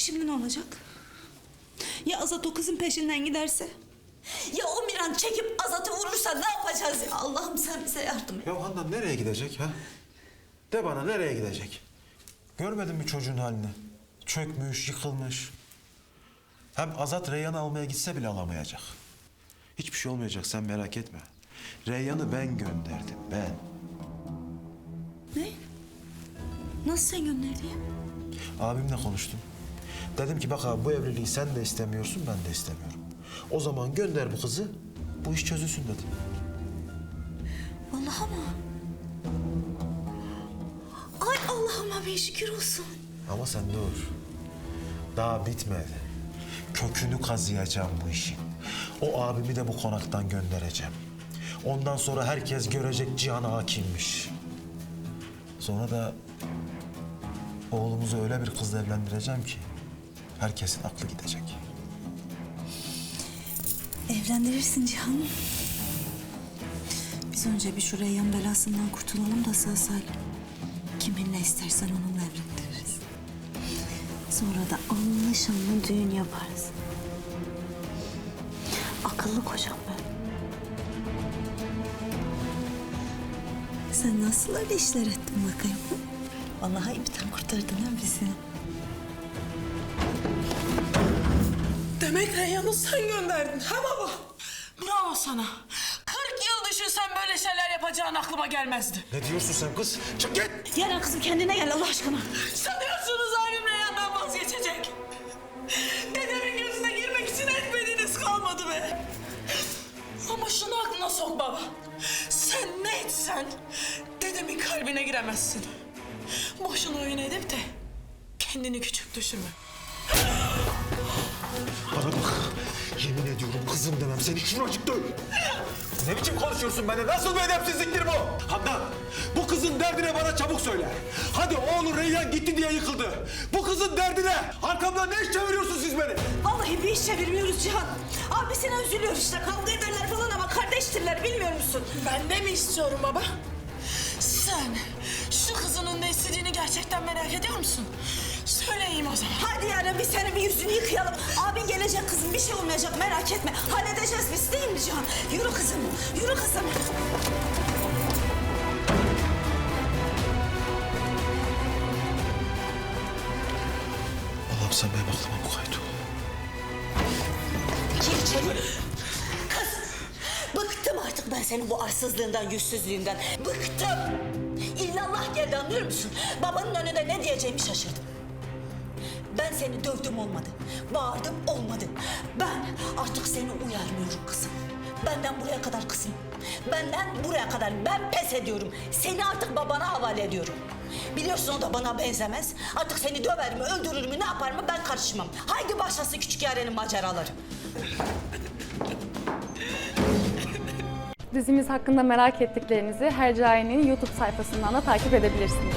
Şimdi ne olacak? Ya Azat o kızın peşinden giderse? Ya o Miran çekip Azat'ı vurursa ne yapacağız ya? Allah'ım sen bize yardım et. Ya Handan nereye gidecek ha? De bana nereye gidecek? Görmedin mi çocuğun halini? Çökmüş, yıkılmış. Hem Azat Reyyan'ı almaya gitse bile alamayacak. Hiçbir şey olmayacak sen merak etme. Reyyan'ı ben gönderdim ben. Ne? Nasıl sen gönderdin? Abimle konuştum. Dedim ki bak abi bu evliliği sen de istemiyorsun ben de istemiyorum. O zaman gönder bu kızı bu iş çözülsün dedim. Vallahi mı? Ay Allah'ıma bir şükür olsun. Ama sen dur. Daha bitmedi. Kökünü kazıyacağım bu işin. O abimi de bu konaktan göndereceğim. Ondan sonra herkes görecek Cihan hakimmiş. Sonra da oğlumuzu öyle bir kızla evlendireceğim ki herkesin aklı gidecek. Evlendirirsin Cihan'ım. Biz önce bir şu Reyyan belasından kurtulalım da sağ salim. Kiminle istersen onunla evlendiririz. Sonra da şanlı düğün yaparız. Akıllı kocam ben. Sen nasıl öyle işler ettin bakayım? Vallahi ipten kurtardın ha bizi. Demek Reyhan'ı sen gönderdin ha baba? Bravo sana. 40 yıl düşünsen böyle şeyler yapacağın aklıma gelmezdi. Ne diyorsun sen kız? Çık git! Gel kızım kendine gel Allah aşkına. Sanıyorsunuz abim Reyhan'dan vazgeçecek. Dedemin gözüne girmek için etmediğiniz kalmadı be. Ama şunu aklına sok baba. Sen ne etsen dedemin kalbine giremezsin. Boşuna oyun edip de kendini küçük düşürme. Kızım demem seni şuracıkta öl. Ne biçim konuşuyorsun benimle? Nasıl bir edepsizliktir bu? Handan, bu kızın derdine bana çabuk söyle. Hadi oğlu Reyyan gitti diye yıkıldı. Bu kızın derdine arkamdan ne iş çeviriyorsunuz siz beni? Vallahi bir iş çevirmiyoruz Cihan. Abisine üzülüyor işte. Kavga ederler falan ama kardeştirler bilmiyor musun? Ben de mi istiyorum baba? Sen şu kızının ne istediğini gerçekten merak ediyor musun? Söyleyeyim o zaman. Hadi yarın bir senin bir yüzünü yıkayalım. Abin gelecek kızım bir şey olmayacak merak etme. Halledeceğiz biz değil mi Cihan? Yürü kızım, yürü kızım. Allah'ım sen benim aklıma mukayyet ol. Gir içeri. Kız, bıktım artık ben senin bu arsızlığından, yüzsüzlüğünden. Bıktım. İllallah geldi anlıyor musun? Babanın önünde ne diyeceğimi şaşırdım. Ben seni dövdüm olmadı. Bağırdım olmadı. Ben artık seni uyarmıyorum kızım. Benden buraya kadar kızım. Benden buraya kadar ben pes ediyorum. Seni artık babana havale ediyorum. Biliyorsun o da bana benzemez. Artık seni döver mi, öldürür mü, ne yapar mı ben karışmam. Haydi başlasın küçük yarenin maceraları. Dizimiz hakkında merak ettiklerinizi Hercai'nin YouTube sayfasından da takip edebilirsiniz.